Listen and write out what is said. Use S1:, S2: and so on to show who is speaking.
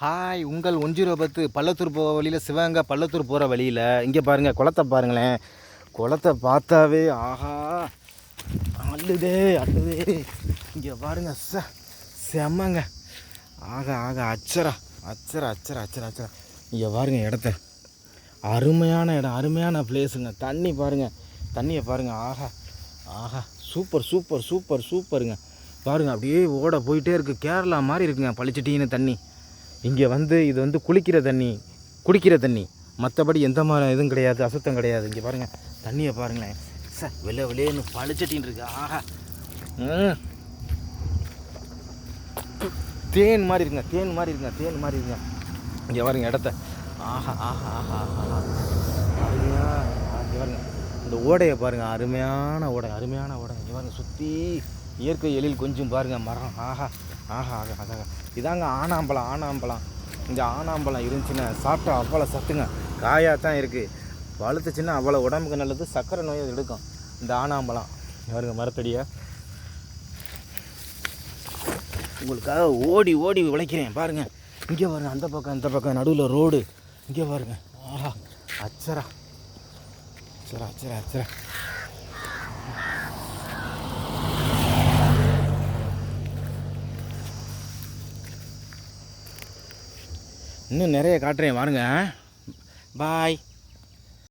S1: Hi உங்கள் ஒன்ஜீரோ பத்து. பள்ளத்தூர் போகிற வழியில் சிவகங்கை பள்ளத்தூர் போகிற வழியில். இங்கே பாருங்கள் குளத்தை பாருங்களேன். குளத்தை பார்த்தாவே ஆஹா அள்ளுதே அள்ளுதே. இங்கே பாருங்க ச செம்மங்க. ஆக ஆக அச்சரா அச்சரா அச்சரா அச்சரா அச்சரா. இங்கே பாருங்க இடத்த. அருமையான இடம் அருமையான பிளேஸுங்க தண்ணி பாருங்கள் தண்ணியை பாருங்கள் ஆஹா ஆஹா. சூப்பர் சூப்பர் சூப்பர் சூப்பருங்க. பாருங்கள் அப்படியே ஓட போயிட்டே இருக்குது கேரளா மாதிரி இருக்குங்க பளிச்சிட்டின்னு தண்ணி. இங்கே வந்து இது வந்து குளிக்கிற தண்ணி குடிக்கிற தண்ணி. மற்றபடி எந்த மாதிரி இதுவும் கிடையாது அசுத்தம் கிடையாது. இங்கே பாருங்கள் தண்ணியை பாருங்களேன். சார் வெளில வெளியேன்னு பளிச்சிட்டின்னு இருக்கு. ஆஹா. ம். தேன் மாதிரி இருக்குங்க தேன் மாதிரி இருக்குங்க தேன் மாதிரி இருக்குங்க இங்கே பாருங்க இடத்த. ஆஹா ஆஹா ஆஹா ஆஹா. அருமையா இங்கே பாருங்க. இந்த ஓடையை பாருங்க அருமையான ஓடை அருமையான ஓடை. இங்கே பாருங்கள் சுற்றி இயற்கை எழில் கொஞ்சம் பாருங்கள் மரம். ஆஹா. ஆஹா ஆகா அதாக இதாங்க ஆனாம்பழம் ஆனாம்பழம். இந்த ஆனாம்பழம் இருந்துச்சுன்னா சாப்பிட்டா அவ்வளோ சத்துங்க. காயாக தான் இருக்குது வளர்த்துச்சுன்னா அவ்வளோ உடம்புக்கு நல்லது சர்க்கரை நோயை எடுக்கும். இந்த ஆனாம்பழம். பாருங்க மரத்தடியை. உங்களுக்காக ஓடி ஓடி உழைக்கிறேன். பாருங்க. இங்கே பாருங்க அந்த பக்கம் இந்த பக்கம் நடுவில் ரோடு. இங்கே பாருங்க. ஆஹா அச்சரா. அச்சரா அச்சரா அச்சரா. இன்னும் நிறைய காட்டுறேன் வாருங்க. பாய்